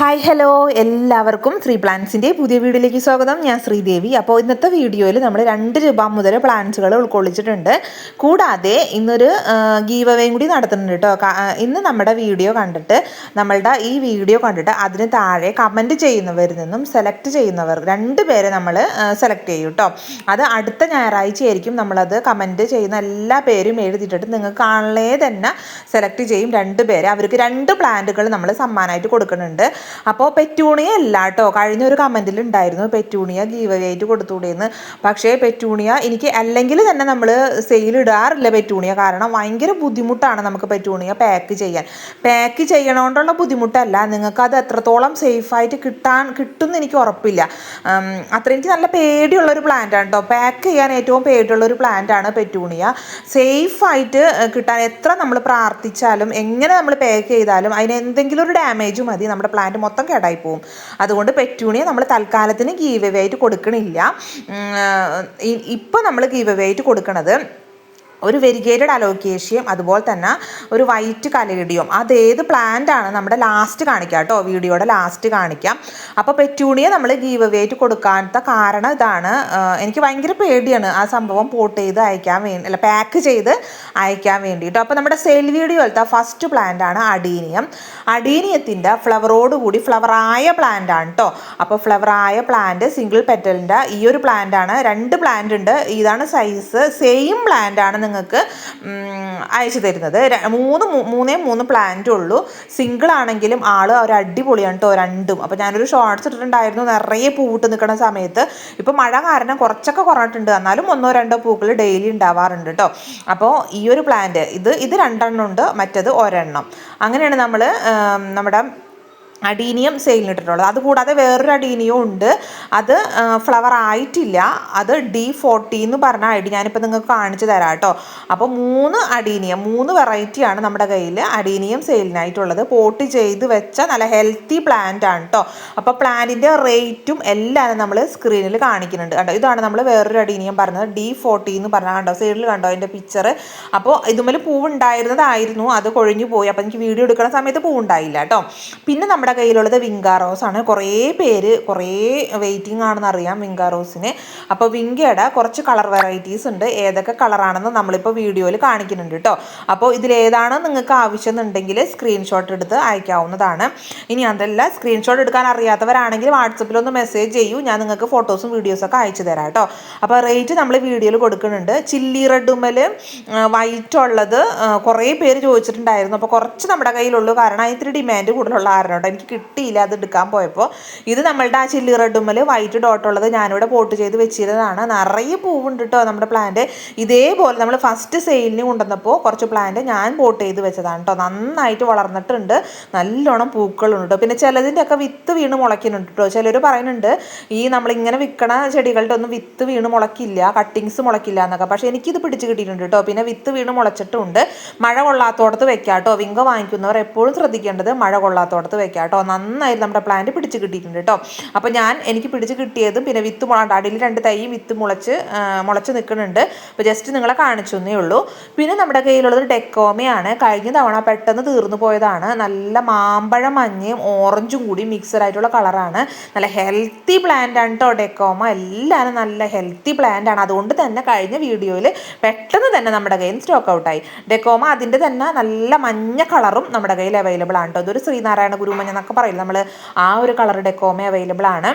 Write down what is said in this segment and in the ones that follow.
Hi hello എല്ലാവർക്കും ശ്രീ പ്ലാൻസിന്റെ പുതിയ വീഡിയോയിലേക്ക് സ്വാഗതം. ഞാൻ ശ്രീദേവി. അപ്പോൾ ഇന്നത്തെ വീഡിയോയിൽ നമ്മൾ രണ്ട് രൂപ മുതൽ പ്ലാൻസുകൾ ഉൾക്കൊള്ളിച്ചിട്ടുണ്ട്. കൂടാതെ ഇന്നൊരു ഗീവ് അവേയും കൂടി നടത്തുന്നുണ്ട് കേട്ടോ. ഇന്ന് നമ്മുടെ വീഡിയോ കണ്ടിട്ട് നമ്മളുടെ ഈ വീഡിയോ കണ്ടിട്ട് അതിന് താഴെ കമന്റ് ചെയ്യുന്നവരിൽ നിന്നും സെലക്ട് ചെയ്യുന്നവർ രണ്ട് പേരെ നമ്മൾ സെലക്ട് ചെയ്യും കേട്ടോ. അത് അടുത്ത ഞായറാഴ്ച ആയിരിക്കും നമ്മളത് കമന്റ് ചെയ്യുന്ന എല്ലാ പേരും എഴുതിയിട്ടിട്ട് നിങ്ങൾക്ക് ആളെ തന്നെ സെലക്ട് ചെയ്യും രണ്ട് പേരെ. അവർക്ക് രണ്ട് പ്ലാന്റുകൾ നമ്മൾ സമ്മാനമായിട്ട് കൊടുക്കുന്നുണ്ട്. അപ്പോൾ പെറ്റൂണിയ അല്ല കേട്ടോ കഴിഞ്ഞ ഒരു കമന്റിൽ ഉണ്ടായിരുന്നു പെറ്റൂണിയ ഗീവ് ആയിട്ട് കൊടുത്തുകൂടെയെന്ന് പക്ഷേ പെറ്റൂണിയ എനിക്ക് അല്ലെങ്കിൽ തന്നെ നമ്മൾ സെയിൽ ഇടാറില്ല പെറ്റൂണിയ. കാരണം ഭയങ്കര ബുദ്ധിമുട്ടാണ് നമുക്ക് പെറ്റൂണിയ പാക്ക് ചെയ്യാൻ. പാക്ക് ചെയ്യണോണ്ടുള്ള ബുദ്ധിമുട്ടല്ല. നിങ്ങൾക്ക് അത് എത്രത്തോളം സേഫായിട്ട് കിട്ടാൻ കിട്ടുമെന്ന് എനിക്ക് ഉറപ്പില്ല. അത്ര എനിക്ക് നല്ല പേടിയുള്ള ഒരു പ്ലാന്റ് ആണ് കേട്ടോ പാക്ക് ചെയ്യാൻ ഏറ്റവും പേടിയുള്ള ഒരു പ്ലാന്റ് ആണ് പെറ്റൂണിയ. സേഫായിട്ട് കിട്ടാൻ എത്ര നമ്മൾ പ്രാർത്ഥിച്ചാലും എങ്ങനെ നമ്മൾ പാക്ക് ചെയ്താലും അതിന് എന്തെങ്കിലും ഒരു ഡാമേജ് മതി. നമ്മുടെ പ്ലാന്റ് മൊത്തം കേടായി പോകും അതുകൊണ്ട് പെറ്റൂണിയ നമ്മൾ തൽക്കാലത്തിന് ഗീവ് അവേ ആയിട്ട് കൊടുക്കണില്ല. ഇപ്പോൾ നമ്മൾ ഗീവ് അവേ ആയിട്ട് കൊടുക്കണത് ഒരു വെരിഗേറ്റഡ് അലോക്കേഷ്യയും അതുപോലെ തന്നെ ഒരു വൈറ്റ് കലേഡിയും അത് ഏത് പ്ലാന്റ് ആണ്? നമ്മുടെ ലാസ്റ്റ് കാണിക്കുക കേട്ടോ. വീഡിയോയുടെ ലാസ്റ്റ് കാണിക്കാം. അപ്പോൾ പെറ്റൂണിയെ നമ്മൾ ഗീവ് വേറ്റ് കൊടുക്കാത്ത കാരണം ഇതാണ്. എനിക്ക് ഭയങ്കര പേടിയാണ് ആ സംഭവം പോട്ട് ചെയ്ത് അയക്കാൻ വേണ്ടി അല്ല പാക്ക് ചെയ്ത് അയക്കാൻ വേണ്ടിയിട്ട്. അപ്പോൾ നമ്മുടെ സെയിൽ വീഡിയോയിലത്തെ ഫസ്റ്റ് പ്ലാന്റ് ആണ് അഡീനിയം അഡീനിയത്തിന്റെ ഫ്ലവറോടുകൂടി ഫ്ലവറായ പ്ലാന്റ് ആണ് കേട്ടോ അപ്പോൾ ഫ്ലവറായ പ്ലാന്റ് സിംഗിൾ പെറ്റലിന്റെ ഈ ഒരു പ്ലാന്റ് ആണ്. രണ്ട് പ്ലാന്റ് ഉണ്ട്. ഇതാണ് സൈസ് സെയിം പ്ലാന്റ് ആണ് നിങ്ങൾക്ക് അയച്ചു തരുന്നത്. മൂന്ന് മൂന്നേ മൂന്ന് പ്ലാന്റ് ഉള്ളൂ. സിംഗിൾ ആണെങ്കിലും ആൾ ഒരു അടിപൊളിയാണ് കേട്ടോ രണ്ടും. അപ്പോൾ ഞാനൊരു ഷോർട്സ് ഇട്ടിട്ടുണ്ടായിരുന്നു. നിറയെ പൂവിട്ട് നിൽക്കുന്ന സമയത്ത്. ഇപ്പോൾ മഴ കാരണം കുറച്ചൊക്കെ കുറഞ്ഞിട്ടുണ്ട്. എന്നാലും ഒന്നോ രണ്ടോ പൂക്കൾ ഡെയിലി ഉണ്ടാവാറുണ്ട് കേട്ടോ അപ്പോൾ ഈ ഒരു പ്ലാന്റ് ഇത് ഇത് രണ്ടെണ്ണം ഉണ്ട്. മറ്റത് ഒരെണ്ണം. അങ്ങനെയാണ് നമ്മൾ നമ്മുടെ അഡീനിയം സെയിലിന് ഇട്ടിട്ടുള്ളത്. അതുകൂടാതെ വേറൊരു അഡീനിയം ഉണ്ട്. അത് ഫ്ലവർ ആയിട്ടില്ല. അത് ഡി ഫോർട്ടി എന്ന് പറഞ്ഞ ഐഡി ഞാനിപ്പോൾ നിങ്ങൾക്ക് കാണിച്ചു തരാം കേട്ടോ അപ്പോൾ മൂന്ന് അഡീനിയം മൂന്ന് വെറൈറ്റിയാണ് നമ്മുടെ കയ്യിൽ അഡീനിയം സെയിലിനായിട്ടുള്ളത് പോട്ട് ചെയ്ത് വെച്ച നല്ല ഹെൽത്തി പ്ലാന്റ് ആണ് കേട്ടോ അപ്പോൾ പ്ലാന്റിന്റെ റേറ്റും എല്ലാം നമ്മൾ സ്ക്രീനിൽ കാണിക്കുന്നുണ്ട് കണ്ടോ. ഇതാണ് നമ്മൾ വേറൊരു അഡീനിയം പറഞ്ഞത്. ഡി ഫോർട്ടി എന്ന് പറഞ്ഞാൽ കണ്ടോ. സെയിലിൽ കണ്ടോ അതിന്റെ പിക്ചർ അപ്പോൾ ഇതുമേൽ പൂവ് ഉണ്ടായിരുന്നതായിരുന്നു അത് കൊഴിഞ്ഞു പോയി. അപ്പോൾ എനിക്ക് വീഡിയോ എടുക്കുന്ന സമയത്ത് പൂവ് ഉണ്ടായില്ല കേട്ടോ പിന്നെ നമ്മുടെ കയ്യിലുള്ളത് വിങ്കാറോസ് ആണ്. കുറേ പേര് കുറേ വെയിറ്റിംഗ് ആണെന്ന് അറിയാം വിങ്കാറോസിന് അപ്പോൾ വിങ്കയുടെ കുറച്ച് കളർ വെറൈറ്റീസ് ഉണ്ട്. ഏതൊക്കെ കളറാണെന്ന് നമ്മളിപ്പോൾ വീഡിയോയിൽ കാണിക്കുന്നുണ്ട് കേട്ടോ. അപ്പോൾ ഇതിലേതാണ് നിങ്ങൾക്ക് ആവശ്യം എന്നുണ്ടെങ്കിൽ സ്ക്രീൻഷോട്ട് എടുത്ത് അയക്കാവുന്നതാണ്. ഇനി അതല്ല സ്ക്രീൻഷോട്ട് എടുക്കാൻ അറിയാത്തവരാണെങ്കിൽ വാട്സപ്പിലൊന്ന് മെസ്സേജ് ചെയ്യൂ. ഞാൻ നിങ്ങൾക്ക് ഫോട്ടോസും വീഡിയോസൊക്കെ അയച്ചു തരാം കേട്ടോ. അപ്പോൾ റേറ്റ് നമ്മൾ വീഡിയോയിൽ കൊടുക്കുന്നുണ്ട്. ചില്ലി റെഡുമൽ വൈറ്റ് ഉള്ളത് കുറേ പേര് ചോദിച്ചിട്ടുണ്ടായിരുന്നു. അപ്പോൾ കുറച്ച് നമ്മുടെ കയ്യിലുള്ളൂ. കാരണം ഇത്തിരി ഡിമാൻഡ് കൂടുതലുള്ള കേട്ടോ. എനിക്ക് കിട്ടിയില്ല അത് എടുക്കാൻ പോയപ്പോൾ. ഇത് നമ്മളുടെ ആ ചില്ലി റെഡുമ്മൽ വൈറ്റ് ഡോട്ട് ഉള്ളത് ഞാനിവിടെ പോട്ട് ചെയ്ത് വെച്ചിരുന്നതാണ്. നിറയെ പൂവുണ്ട് കേട്ടോ നമ്മുടെ പ്ലാന്റ് ഇതേപോലെ നമ്മൾ ഫസ്റ്റ് സെയിലിന് കൊണ്ടുവന്നപ്പോൾ കുറച്ച് പ്ലാന്റ് ഞാൻ പോട്ട് ചെയ്ത് വെച്ചതാണ് കേട്ടോ നന്നായിട്ട് വളർന്നിട്ടുണ്ട്. നല്ലോണം പൂക്കളുണ്ട് കേട്ടോ പിന്നെ ചിലതിന്റെ ഒക്കെ വിത്ത് വീണ് മുളയ്ക്കുന്നുണ്ട് കേട്ടോ ചിലർ പറയുന്നുണ്ട് ഈ നമ്മളിങ്ങനെ വിൽക്കണ ചെടികളുടെ ഒന്നും വിത്ത് വീണ് മുളക്കില്ല കട്ടിങ്സ് മുളക്കില്ല എന്നൊക്കെ. പക്ഷേ എനിക്കിത് പിടിച്ച് കിട്ടിയിട്ടുണ്ട് കേട്ടോ പിന്നെ വിത്ത് വീണ് മുളച്ചിട്ടുണ്ട്. മഴ കൊള്ളാത്തോടത്ത് വെക്കാം കേട്ടോ വിങ്ക വാങ്ങിക്കുന്നവർ എപ്പോഴും ശ്രദ്ധിക്കേണ്ടത് മഴ കൊള്ളാത്തോടത്ത് വെക്കാം കേട്ടോ. നന്നായി നമ്മുടെ പ്ലാന്റ് പിടിച്ച് കിട്ടിയിട്ടുണ്ട് കേട്ടോ. അപ്പോൾ ഞാൻ എനിക്ക് പിടിച്ച് കിട്ടിയതും പിന്നെ വിത്ത് മുളണ്ട് അടിയിൽ രണ്ട് തൈ വിത്ത് മുളച്ച് മുളച്ച് നിൽക്കുന്നുണ്ട്. അപ്പോൾ ജസ്റ്റ് നിങ്ങളെ കാണിച്ചു എന്നേ ഉള്ളൂ. പിന്നെ നമ്മുടെ കയ്യിലുള്ളത് ഡെക്കോമയാണ്. കഴിഞ്ഞ തവണ പെട്ടെന്ന് തീർന്നു പോയതാണ്. നല്ല മാമ്പഴ മഞ്ഞയും ഓറഞ്ചും കൂടി മിക്സഡ് ആയിട്ടുള്ള കളറാണ് നല്ല ഹെൽത്തി പ്ലാന്റ് ആണ് കേട്ടോ ഡെക്കോമ. എല്ലാവരും നല്ല ഹെൽത്തി പ്ലാന്റ് ആണ്. അതുകൊണ്ട് തന്നെ കഴിഞ്ഞ വീഡിയോയിൽ പെട്ടെന്ന് തന്നെ നമ്മുടെ കയ്യിൽ സ്റ്റോക്ക് ഔട്ടായി ഡെക്കോമ അതിന്റെ തന്നെ നല്ല മഞ്ഞ കളറും നമ്മുടെ കയ്യിൽ അവൈലബിൾ ആണ് കേട്ടോ അതൊരു ശ്രീനാരായണ ഗുരുമഞ്ഞ എന്നൊക്കെ പറയില്ല നമ്മൾ ആ ഒരു കളർ ഡെക്കോമ അവൈലബിൾ ആണ്.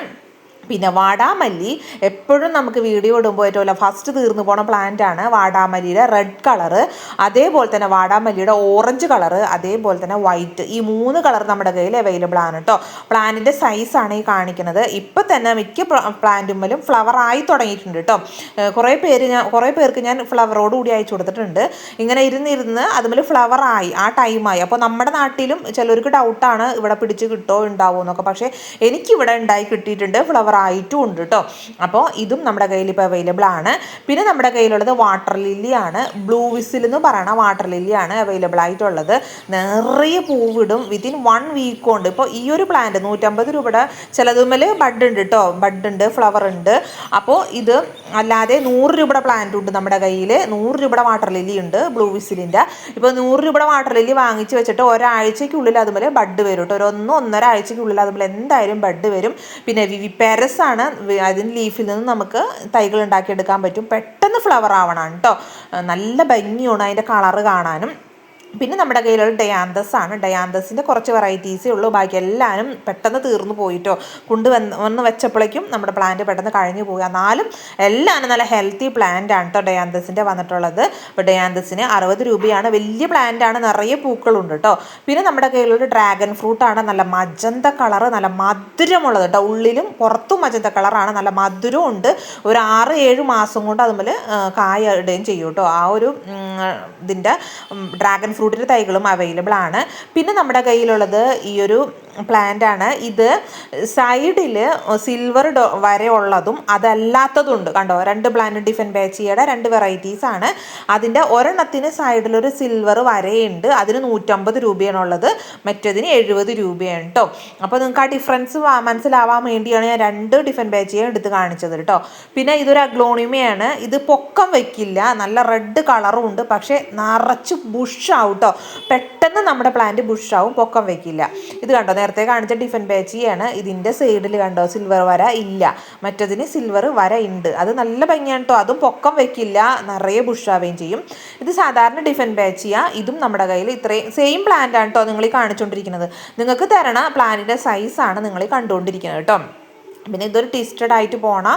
പിന്നെ വാടാമല്ലി എപ്പോഴും നമുക്ക് വീഡിയോ ഇടുമ്പോൾ ഏറ്റവും ഫസ്റ്റ് തീർന്നു പോണ പ്ലാന്റ് ആണ് വാടാമല്ലിയുടെ റെഡ് കളറ് അതേപോലെ തന്നെ വാടാമല്ലിയുടെ ഓറഞ്ച് കളറ് അതേപോലെ തന്നെ വൈറ്റ് ഈ മൂന്ന് കളർ നമ്മുടെ കയ്യിൽ അവൈലബിൾ ആണ് കേട്ടോ പ്ലാന്റിന്റെ സൈസാണ് ഈ കാണിക്കുന്നത്. ഇപ്പം തന്നെ മിക്ക പ്ലാന്റുമ്മലും ഫ്ലവർ ആയി തുടങ്ങിയിട്ടുണ്ട് കേട്ടോ കുറേ പേര് ഞാൻ കുറേ പേർക്ക് ഞാൻ ഫ്ലവറോട് കൂടി അയച്ചു കൊടുത്തിട്ടുണ്ട്. ഇങ്ങനെ ഇരുന്നിരുന്ന് അതുമല്ല ഫ്ലവർ ആയി ആ ടൈമായി അപ്പോൾ നമ്മുടെ നാട്ടിലും ചിലർക്ക് ഡൗട്ടാണ് ഇവിടെ പിടിച്ച് കിട്ടോ ഉണ്ടാവുമോ എന്നൊക്കെ. പക്ഷേ എനിക്കിവിടെ ഉണ്ടായി കിട്ടിയിട്ടുണ്ട് ഫ്ലവർ ആയിട്ടും ഉണ്ട് കേട്ടോ അപ്പോൾ ഇതും നമ്മുടെ കയ്യിൽ ഇപ്പോൾ അവൈലബിൾ ആണ്. പിന്നെ നമ്മുടെ കയ്യിലുള്ളത് വാട്ടർ ലില്ലിയാണ് ബ്ലൂ വിസിൽ എന്ന് പറയണ വാട്ടർ ലില്ലിയാണ് അവൈലബിൾ ആയിട്ടുള്ളത്. നിറയെ പൂവിടും. വിത്തിൻ വൺ വീക്ക് കൊണ്ട് ഇപ്പോൾ ഈ ഒരു പ്ലാന്റ് നൂറ്റമ്പത് രൂപയുടെ ചിലതുമ്മൽ ബഡ് ഉണ്ട് കേട്ടോ ബഡ് ഉണ്ട് ഫ്ലവർ ഉണ്ട്. അപ്പോൾ ഇത് അല്ലാതെ നൂറ് രൂപയുടെ പ്ലാന്റ് ഉണ്ട് നമ്മുടെ കയ്യിൽ നൂറ് രൂപയുടെ വാട്ടർ ലില്ലി ഉണ്ട് ബ്ലൂ വിസിലിന്റെ ഇപ്പോൾ നൂറ് രൂപയുടെ വാട്ടർ ലില്ലി വാങ്ങിച്ച് വെച്ചിട്ട് ഒരാഴ്ചയ്ക്കുള്ളിൽ അതുപോലെ ബഡ് വരും കേട്ടോ ഒരു ഒന്ന് ഒന്നര ആഴ്ചയ്ക്കുള്ളിൽ അതുപോലെ എന്തായാലും ബഡ് വരും. പിന്നെ വിവി ആണ് അതിന് ലീഫിൽ നിന്ന് നമുക്ക് തൈകൾ ഉണ്ടാക്കിയെടുക്കാൻ പറ്റും. പെട്ടെന്ന് ഫ്ലവർ ആവണം കേട്ടോ നല്ല ഭംഗിയാണ് അതിന്റെ കളറ് കാണാനും. പിന്നെ നമ്മുടെ കയ്യിലുള്ള ഡയാന്തസ് ആണ്. ഡയാന്തസിന്റെ കുറച്ച് വെറൈറ്റീസേ ഉള്ളൂ. ബാക്കി എല്ലാവരും പെട്ടെന്ന് തീർന്നു പോയിട്ടോ. കൊണ്ടുവന്ന് വന്ന് വെച്ചപ്പോഴേക്കും നമ്മുടെ പ്ലാന്റ് പെട്ടെന്ന് കഴിഞ്ഞു പോയി. എന്നാലും എല്ലാവരും നല്ല ഹെൽത്തി പ്ലാന്റ് ആണ് കേട്ടോ ഡയാന്തസിന്റെ വന്നിട്ടുള്ളത്. അപ്പോൾ ഡയാന്തസിന് അറുപത് രൂപയാണ്. വലിയ പ്ലാന്റ് ആണ്. നിറയെ പൂക്കളുണ്ട് കേട്ടോ പിന്നെ നമ്മുടെ കയ്യിലുള്ള ഡ്രാഗൺ ഫ്രൂട്ടാണ് നല്ല മജന്ത കളറ് നല്ല മധുരമുള്ളത് കേട്ടോ ഉള്ളിലും പുറത്തും മജന്ത കളറാണ് നല്ല മധുരവും ഉണ്ട്. ഒരു ആറ് ഏഴ് മാസം കൊണ്ട് അതുപോലെ കായ ഇടുകയും ചെയ്യും കേട്ടോ ആ ഒരു ഇതിന്റെ ഡ്രാഗൺ ഫ്രൂട്ടിന്റെ തൈകളും അവൈലബിൾ ആണ്. പിന്നെ നമ്മുടെ കയ്യിലുള്ളത് ഈ ഒരു പ്ലാന്റ് ആണ് ഇത് സൈഡിൽ സിൽവർ വരെ ഉള്ളതും അതല്ലാത്തതുണ്ട്. കണ്ടോ? രണ്ട് പ്ലാന്റ് ഡിഫൻ ബാച്ചിയുടെ രണ്ട് വെറൈറ്റീസ് ആണ്. അതിന്റെ ഒരെണ്ണത്തിന് സൈഡിലൊരു സിൽവർ വരയുണ്ട്. അതിന് നൂറ്റമ്പത് രൂപയാണുള്ളത്. മറ്റേതിന് എഴുപത് രൂപയാണ് കേട്ടോ അപ്പോൾ നിങ്ങൾക്ക് ആ ഡിഫറൻസ് മനസ്സിലാവാൻ വേണ്ടിയാണ് ഞാൻ രണ്ട് ഡിഫൻ ബാച്ചിയെ എടുത്ത് കാണിച്ചത് കേട്ടോ പിന്നെ ഇതൊരു അഗ്ലോണിമയാണ്. ഇത് പൊക്കം വെക്കില്ല. നല്ല റെഡ് കളറും ഉണ്ട് പക്ഷേ നിറച്ച് ബുഷാവും കേട്ടോ പെട്ടെന്ന് നമ്മുടെ പ്ലാന്റ് ബുഷാവും പൊക്കം വെക്കില്ല. ഇത് കണ്ടോ? നേരത്തെ കാണിച്ച ഡിഫൻ പാച്ചിയാണ് ഇതിന്റെ സൈഡിൽ കണ്ടോ സിൽവർ വര ഇല്ല. മറ്റതിന് സിൽവർ വര ഉണ്ട് അത് നല്ല ഭംഗിയാണ് കേട്ടോ അതും പൊക്കം വെക്കില്ല. നിറയെ ബുഷാവുകയും ചെയ്യും. ഇത് സാധാരണ ഡിഫൻ ബാച്ചിയ ഇതും നമ്മുടെ കയ്യിൽ ഇത്രയും സെയിം പ്ലാന്റ് ആണ് കേട്ടോ നിങ്ങൾ കാണിച്ചുകൊണ്ടിരിക്കുന്നത് നിങ്ങൾക്ക് തരണ പ്ലാന്റിന്റെ സൈസാണ് നിങ്ങൾ കണ്ടുകൊണ്ടിരിക്കുന്നത് കേട്ടോ പിന്നെ ഇതൊരു ട്വിസ്റ്റഡ് ആയിട്ട് പോണ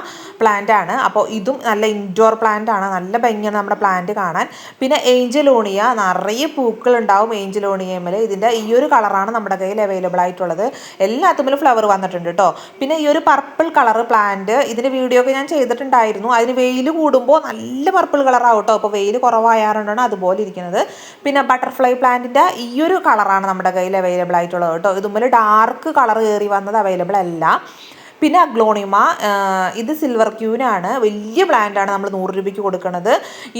പ്ലാന്റ് ആണ്. അപ്പോൾ ഇതും നല്ല ഇൻഡോർ പ്ലാന്റ് ആണ്. നല്ല ഭംഗിയാണ് നമ്മുടെ പ്ലാന്റ് കാണാൻ. പിന്നെ ഏഞ്ചലോണിയ നിറയെ പൂക്കൾ ഉണ്ടാവും ഏഞ്ചലോണിയമ്മൽ ഇതിന്റെ ഈ ഒരു കളറാണ് നമ്മുടെ കയ്യിൽ അവൈലബിൾ ആയിട്ടുള്ളത്. എല്ലാത്തിലും ഫ്ലവർ വന്നിട്ടുണ്ട് കേട്ടോ പിന്നെ ഈ ഒരു പർപ്പിൾ കളർ പ്ലാന്റ് ഇതിന്റെ വീഡിയോ ഒക്കെ ഞാൻ ചെയ്തിട്ടുണ്ടായിരുന്നു. അതിന് വെയിൽ കൂടുമ്പോൾ നല്ല പർപ്പിൾ കളറാവും കേട്ടോ അപ്പോൾ വെയിൽ കുറവായാറുണ്ടാണ് അതുപോലെ ഇരിക്കുന്നത്. പിന്നെ ബട്ടർഫ്ലൈ പ്ലാന്റിന്റെ ഈ ഒരു കളറാണ് നമ്മുടെ കയ്യിൽ അവൈലബിൾ ആയിട്ടുള്ളത് കേട്ടോ ഇതുമ്മിൽ ഡാർക്ക് കളർ കയറി വന്നത് അവൈലബിൾ അല്ല. പിന്നെ അഗ്ലോണിമ ഇത് സിൽവർ ക്യൂനാണ് വലിയ പ്ലാന്റ് ആണ് നമ്മൾ നൂറ് രൂപയ്ക്ക് കൊടുക്കുന്നത്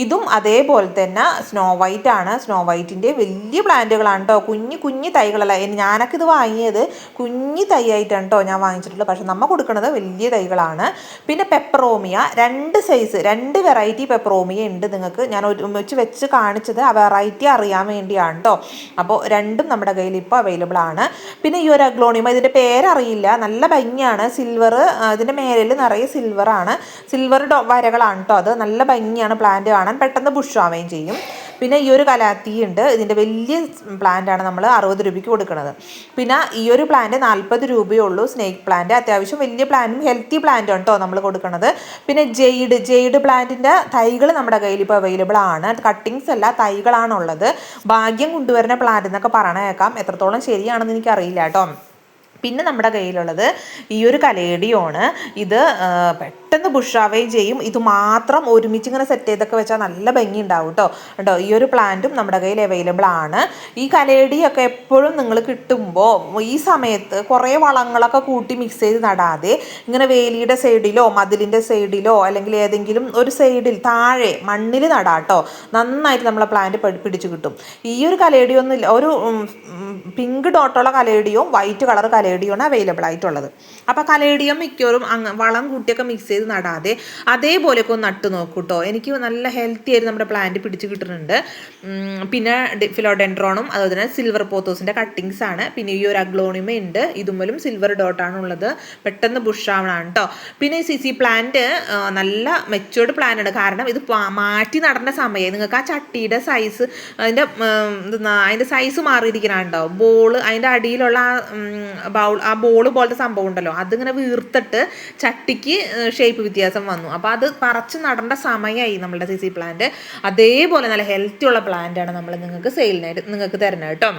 ഇതും അതേപോലെ തന്നെ സ്നോ വൈറ്റ് ആണ്. സ്നോ വൈറ്റിന്റെ വലിയ പ്ലാന്റുകളാണ് കേട്ടോ കുഞ്ഞു കുഞ്ഞു തൈകളല്ല. ഞാനൊക്കെ ഇത് വാങ്ങിയത് കുഞ്ഞു തൈ ആയിട്ടാണ് കേട്ടോ ഞാൻ വാങ്ങിച്ചിട്ടുള്ളത്. പക്ഷെ നമ്മൾ കൊടുക്കുന്നത് വലിയ തൈകളാണ്. പിന്നെ പെപ്പറോമിയ രണ്ട് സൈസ് രണ്ട് വെറൈറ്റി പെപ്പറോമിയ ഉണ്ട് നിങ്ങൾക്ക്. ഞാൻ ഒരുമിച്ച് വെച്ച് കാണിച്ചത് ആ വെറൈറ്റി അറിയാൻ വേണ്ടിയാണ് കേട്ടോ അപ്പോൾ രണ്ടും നമ്മുടെ കയ്യിൽ ഇപ്പോൾ അവൈലബിൾ ആണ്. പിന്നെ ഈ ഒരു അഗ്ലോണിമ ഇതിന്റെ പേരറിയില്ല. നല്ല ഭംഗിയാണ്. സിൽവർ ഇതിന്റെ മേലിൽ നിറയെ സിൽവറാണ് സിൽവർ വരകളാണ് കേട്ടോ അത്. നല്ല ഭംഗിയാണ് പ്ലാന്റ് കാണാൻ. പെട്ടെന്ന് ബുഷാവുകയും ചെയ്യും. പിന്നെ ഈ ഒരു കലാത്തി ഉണ്ട് ഇതിന്റെ വലിയ പ്ലാന്റ് ആണ് നമ്മൾ അറുപത് രൂപയ്ക്ക് കൊടുക്കുന്നത് പിന്നെ ഈ ഒരു പ്ലാന്റ് നാൽപ്പത് രൂപയേ ഉള്ളൂ. സ്നേക്ക് പ്ലാന്റ് അത്യാവശ്യം വലിയ പ്ലാന്റും ഹെൽത്തി പ്ലാന്റും കേട്ടോ നമ്മൾ കൊടുക്കുന്നത് പിന്നെ ജെയ്ഡ് ജെയ്ഡ് പ്ലാന്റിന്റെ തൈകൾ നമ്മുടെ കയ്യിൽ ഇപ്പോൾ അവൈലബിൾ ആണ്. കട്ടിങ്സ് അല്ല തൈകളാണുള്ളത്. ഭാഗ്യം കൊണ്ടുവരുന്ന പ്ലാന്റ് എന്നൊക്കെ പറഞ്ഞേക്കാം എത്രത്തോളം ശരിയാണെന്ന് എനിക്കറിയില്ല കേട്ടോ പിന്നെ നമ്മുടെ കയ്യിലുള്ളത് ഈ ഒരു കലേഡിയോണ് ഇത് പെട്ടെന്ന് ബുഷാവുകയും ചെയ്യും. ഇത് മാത്രം ഒരുമിച്ച് ഇങ്ങനെ സെറ്റ് ചെയ്തൊക്കെ വെച്ചാൽ നല്ല ഭംഗി ഉണ്ടാവും കേട്ടോ കേട്ടോ ഈ ഒരു പ്ലാന്റും നമ്മുടെ കയ്യിൽ അവൈലബിൾ ആണ്. ഈ കലേഡിയൊക്കെ എപ്പോഴും നിങ്ങൾ കിട്ടുമ്പോൾ ഈ സമയത്ത് കുറേ വളങ്ങളൊക്കെ കൂട്ടി മിക്സ് ചെയ്ത് നടാതെ ഇങ്ങനെ വേലിയുടെ സൈഡിലോ മതിലിന്റെ സൈഡിലോ അല്ലെങ്കിൽ ഏതെങ്കിലും ഒരു സൈഡിൽ താഴെ മണ്ണിൽ നടാട്ടോ നന്നായിട്ട് നമ്മളെ പ്ലാന്റ് പിടിച്ചു കിട്ടും. ഈ ഒരു കലേഡിയൊന്നും ഒരു പിങ്ക് ഡോട്ടുള്ള കലേഡിയും വൈറ്റ് കളർ കലേഡിയാണ് അവൈലബിൾ ആയിട്ടുള്ളത്. അപ്പോൾ കലേഡിയം മിക്കവാറും അങ്ങ് വളം കൂട്ടിയൊക്കെ മിക്സ് ചെയ്ത് നടാതെ അതേപോലെയൊക്കെ ഒന്ന് നട്ട് നോക്കൂട്ടോ. എനിക്ക് നല്ല ഹെൽത്തി ആയിട്ട് നമ്മുടെ പ്ലാന്റ് പിടിച്ച് കിട്ടുന്നുണ്ട്. പിന്നെ ഫിലോഡെൻഡ്രോണും അതുപോലെ തന്നെ സിൽവർ പോത്തോസിന്റെ കട്ടിങ്സ് ആണ്. പിന്നെ ഈ ഒരു അഗ്ലോണിമ ഉണ്ട്. ഇതുമൂലം സിൽവർ ഡോട്ടാണ് ഉള്ളത്. പെട്ടെന്ന് ബുഷാവണമാണ് കേട്ടോ പിന്നെ ഈ സിസി പ്ലാന്റ് നല്ല മെച്ചോർഡ് പ്ലാന്റാണ് കാരണം ഇത് മാറ്റി നടേണ്ട സമയം നിങ്ങൾക്ക് ആ ചട്ടിയുടെ സൈസ് അതിന്റെ അതിന്റെ സൈസ് മാറിയിരിക്കണുണ്ടോ? ബോൾ അതിന്റെ അടിയിലുള്ള ആ ബൗൾ ആ ബോൾ പോലത്തെ സംഭവം ഉണ്ടല്ലോ. അതിങ്ങനെ വീർത്തിട്ട് ചട്ടിക്ക് ഷേപ്പ് വ്യത്യാസം വന്നു. അപ്പോൾ അത് പറിച്ച് നടേണ്ട സമയമായി നമ്മളുടെ സി പ്ലാന്റ് അതേപോലെ നല്ല ഹെൽത്തി ഉള്ള പ്ലാന്റ് ആണ് നമ്മൾ നിങ്ങൾക്ക് സെയിലിനായിട്ട് നിങ്ങൾക്ക് തരുന്നത് കേട്ടോ.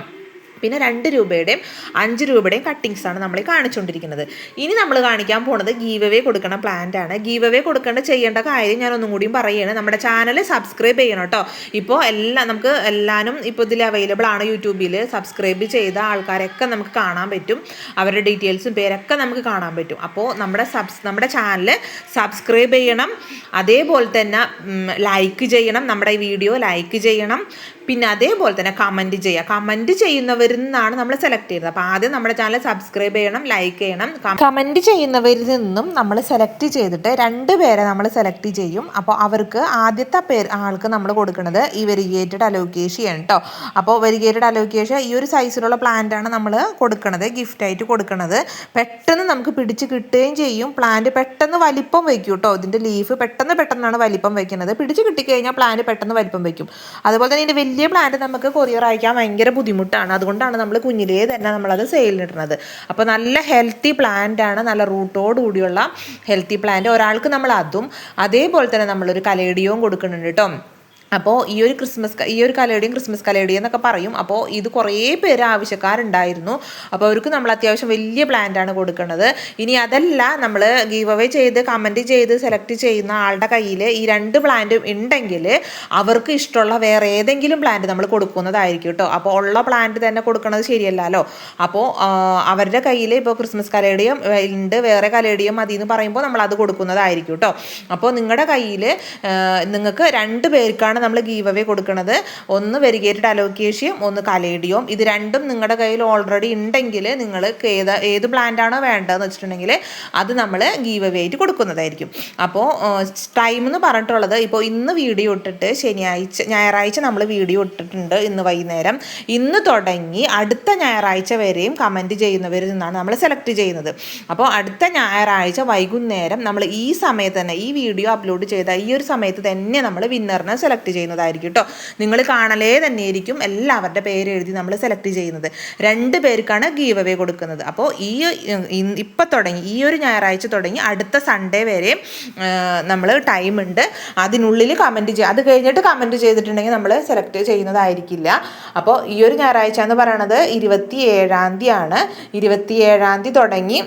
പിന്നെ രണ്ട് രൂപയുടെയും അഞ്ച് രൂപയുടെയും കട്ടിങ്സ് ആണ് നമ്മൾ കാണിച്ചുകൊണ്ടിരിക്കുന്നത് ഇനി നമ്മൾ കാണിക്കാൻ പോണത് ഗീവ് അവേ കൊടുക്കണ പ്ലാന്റ് ആണ്. ഗീവ് അവേ കൊടുക്കേണ്ട ചെയ്യേണ്ട കാര്യം ഞാൻ ഒന്നും കൂടിയും പറയുകയാണ് നമ്മുടെ ചാനൽ സബ്സ്ക്രൈബ് ചെയ്യണം കേട്ടോ ഇപ്പോൾ എല്ലാം നമുക്ക് എല്ലാവരും ഇപ്പോൾ ഇതിൽ അവൈലബിൾ ആണ് യൂട്യൂബിൽ സബ്സ്ക്രൈബ് ചെയ്ത ആൾക്കാരൊക്കെ നമുക്ക് കാണാൻ പറ്റും. അവരുടെ ഡീറ്റെയിൽസും പേരൊക്കെ നമുക്ക് കാണാൻ പറ്റും. അപ്പോൾ നമ്മുടെ സബ്സ് നമ്മുടെ ചാനൽ സബ്സ്ക്രൈബ് ചെയ്യണം. അതേപോലെ തന്നെ ലൈക്ക് ചെയ്യണം. നമ്മുടെ ഈ വീഡിയോ ലൈക്ക് ചെയ്യണം. പിന്നെ അതേപോലെ തന്നെ കമന്റ് ചെയ്യുക. കമന്റ് ചെയ്യുന്നവരിൽ നിന്നാണ് നമ്മൾ സെലക്ട് ചെയ്യുന്നത്. അപ്പോൾ ആദ്യം നമ്മുടെ ചാനൽ സബ്സ്ക്രൈബ് ചെയ്യണം ലൈക്ക് ചെയ്യണം കമന്റ് ചെയ്യുന്നവരിൽ നിന്നും നമ്മൾ സെലക്ട് ചെയ്തിട്ട് രണ്ട് പേരെ നമ്മൾ സെലക്ട് ചെയ്യും. അപ്പോൾ അവർക്ക് ആദ്യത്തെ പേര് ആൾക്ക് നമ്മൾ കൊടുക്കുന്നത് ഈ വെരിഗേറ്റഡ് അലോക്കേഷൻ കേട്ടോ അപ്പോൾ വെരിഗേറ്റഡ് അലോക്കേഷൻ ഈ ഒരു സൈസിലുള്ള പ്ലാന്റ് ആണ് നമ്മൾ കൊടുക്കുന്നത് ഗിഫ്റ്റായിട്ട് കൊടുക്കുന്നത് പെട്ടെന്ന് നമുക്ക് പിടിച്ച് കിട്ടുകയും ചെയ്യും. പ്ലാന്റ് പെട്ടെന്ന് വലിപ്പം വയ്ക്കും കേട്ടോ ഇതിന്റെ ലീഫ് പെട്ടെന്ന് പെട്ടെന്നാണ് വലിപ്പം വയ്ക്കുന്നത് പിടിച്ച് കിട്ടിക്കഴിഞ്ഞാൽ പ്ലാന്റ് പെട്ടെന്ന് വലിപ്പം വയ്ക്കും അതുപോലെ തന്നെ ഇതിന്റെ വലിയ പ്ലാന്റ് നമുക്ക് കൊറിയർ അയക്കാൻ ഭയങ്കര ബുദ്ധിമുട്ടാണ്. അതുകൊണ്ടാണ് നമ്മൾ കുഞ്ഞിലേ തന്നെ നമ്മളത് സെയിലിനിടുന്നത് അപ്പോൾ നല്ല ഹെൽത്തി പ്ലാന്റ് ആണ് നല്ല റൂട്ടോട് കൂടിയുള്ള ഹെൽത്തി പ്ലാന്റ് ഒരാൾക്ക് നമ്മൾ അതും അതേപോലെ തന്നെ നമ്മളൊരു കലേഡിയവും കൊടുക്കുന്നുണ്ട് കേട്ടോ അപ്പോൾ ഈ ഒരു ക്രിസ്മസ് ഈ ഒരു കലയുടെയും ക്രിസ്മസ് കലയുടെയും എന്നൊക്കെ പറയും. അപ്പോൾ ഇത് കുറേ പേര് ആവശ്യക്കാരുണ്ടായിരുന്നു. അപ്പോൾ അവർക്ക് നമ്മൾ അത്യാവശ്യം വലിയ പ്ലാന്റാണ് കൊടുക്കുന്നത്. ഇനി അതല്ല നമ്മൾ ഗീവ് അവേ ചെയ്ത് കമന്റ് ചെയ്ത് സെലക്ട് ചെയ്യുന്ന ആളുടെ കയ്യിൽ ഈ രണ്ട് പ്ലാന്റും ഉണ്ടെങ്കിൽ അവർക്ക് ഇഷ്ടമുള്ള വേറെ ഏതെങ്കിലും പ്ലാന്റ് നമ്മൾ കൊടുക്കുന്നതായിരിക്കും കേട്ടോ അപ്പോൾ ഉള്ള പ്ലാന്റ് തന്നെ കൊടുക്കുന്നത് ശരിയല്ലല്ലോ. അപ്പോൾ അവരുടെ കയ്യിൽ ഇപ്പോൾ ക്രിസ്മസ് കലയുടെയും ഉണ്ട് വേറെ കലയുടെയും മതി എന്ന് പറയുമ്പോൾ നമ്മൾ അത് കൊടുക്കുന്നതായിരിക്കും കേട്ടോ അപ്പോൾ നിങ്ങളുടെ കയ്യിൽ നിങ്ങൾക്ക് രണ്ട് പേർക്കാണ് നമ്മൾ ഗീവ് അവേ കൊടുക്കുന്നത് ഒന്ന് വെരിഗേറ്റഡ് അലോക്കേഷ്യയും ഒന്ന് കലേഡിയോം ഇത് രണ്ടും നിങ്ങളുടെ കയ്യിൽ ഓൾറെഡി ഉണ്ടെങ്കിൽ നിങ്ങൾ ഏത് ഏത് പ്ലാന്റ് ആണോ വേണ്ടതെന്ന് വെച്ചിട്ടുണ്ടെങ്കിൽ അത് നമ്മൾ ഗീവ് അവേ ആയിട്ട് കൊടുക്കുന്നതായിരിക്കും. അപ്പോൾ ടൈം എന്ന് പറഞ്ഞിട്ടുള്ളത് ഇപ്പോൾ ഇന്ന് വീഡിയോ ഇട്ടിട്ട് ശനിയാഴ്ച ഞായറാഴ്ച നമ്മൾ വീഡിയോ ഇട്ടിട്ടുണ്ട് ഇന്ന് വൈകുന്നേരം. ഇന്ന് തുടങ്ങി അടുത്ത ഞായറാഴ്ച വരെയും കമന്റ് ചെയ്യുന്നവരിൽ നിന്നാണ് നമ്മൾ സെലക്ട് ചെയ്യുന്നത്. അപ്പോൾ അടുത്ത ഞായറാഴ്ച വൈകുന്നേരം നമ്മൾ ഈ സമയത്ത് തന്നെ ഈ വീഡിയോ അപ്ലോഡ് ചെയ്ത ഈ ഒരു സമയത്ത് തന്നെ നമ്മൾ വിന്നറിനെ സെലക്ട് ചെയ്യുന്നതായിരിക്കും കേട്ടോ നിങ്ങൾ കാണലേ തന്നെ തന്നെയായിരിക്കും എല്ലാവരുടെ പേര് എഴുതി നമ്മൾ സെലക്ട് ചെയ്യുന്നത്. രണ്ട് പേർക്കാണ് ഗീവ് അവേ കൊടുക്കുന്നത്. അപ്പോൾ ഈ ഇപ്പം തുടങ്ങി ഈ ഒരു ഞായറാഴ്ച തുടങ്ങി അടുത്ത സൺഡേ വരെ നമ്മൾ ടൈം ഉണ്ട്. അതിനുള്ളിൽ കമന്റ് ചെയ്യുക അത് കഴിഞ്ഞിട്ട് കമന്റ് ചെയ്തിട്ടുണ്ടെങ്കിൽ നമ്മൾ സെലക്ട് ചെയ്യുന്നതായിരിക്കില്ല. അപ്പോൾ ഈ ഒരു ഞായറാഴ്ച എന്ന് പറയണത് ഇരുപത്തി ഏഴാം തീയതി ആണ് ഇരുപത്തി ഏഴാം തീയതി തുടങ്ങി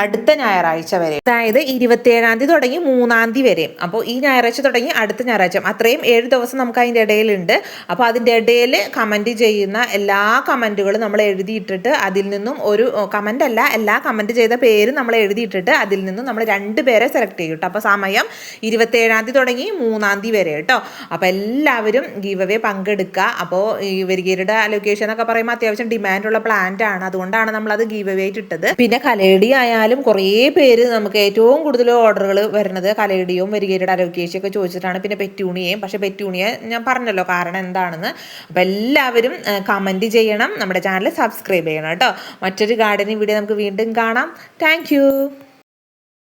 അടുത്ത ഞായറാഴ്ച വരെ. അതായത് ഇരുപത്തിയേഴാം തീയതി തുടങ്ങി മൂന്നാം തീയതി വരെ. അപ്പോൾ ഈ ഞായറാഴ്ച തുടങ്ങി അടുത്ത ഞായറാഴ്ച. അത്രയും ഏഴ് ദിവസം നമുക്ക് അതിന്റെ ഇടയിലുണ്ട്. അപ്പോൾ അതിന്റെ ഇടയിൽ കമന്റ് ചെയ്യുന്ന എല്ലാ കമന്റുകളും നമ്മൾ എഴുതിയിട്ടിട്ട് അതിൽ നിന്നും ഒരു കമന്റ് അല്ല എല്ലാ കമന്റ് ചെയ്ത പേര് നമ്മൾ എഴുതിയിട്ടിട്ട് അതിൽ നിന്നും നമ്മൾ രണ്ട് പേരെ സെലക്ട് ചെയ്യും കേട്ടോ. അപ്പോൾ സമയം ഇരുപത്തിയേഴാം തീയതി തുടങ്ങി മൂന്നാം തീയതി വരെ കേട്ടോ. അപ്പോൾ എല്ലാവരും ഗീവ് അവേ പങ്കെടുക്കുക അപ്പോൾ ഈ വരികയുടെ ലൊക്കേഷൻ എന്നൊക്കെ പറയുമ്പോൾ അത്യാവശ്യം ഡിമാൻഡുള്ള പ്ലാന്റ് ആണ്. അതുകൊണ്ടാണ് നമ്മളത് ഗീവ് അവേ ഇട്ടത്. പിന്നെ കലേടി ആയാലും കുറേ പേര് നമുക്ക് ഏറ്റവും കൂടുതൽ ഓർഡറുകൾ വരുന്നത് കലയുടെയും വരികയുടെ ഒക്കെ ചോദിച്ചിട്ടാണ്. പിന്നെ പെറ്റൂണിയേയും പക്ഷേ പെറ്റൂണിയെ ഞാൻ പറഞ്ഞല്ലോ കാരണം എന്താണെന്ന്. അപ്പം എല്ലാവരും കമന്റ് ചെയ്യണം. നമ്മുടെ ചാനൽ സബ്സ്ക്രൈബ് ചെയ്യണം കേട്ടോ. മറ്റൊരു ഗാർഡനിങ് വീഡിയോ നമുക്ക് വീണ്ടും കാണാം. താങ്ക്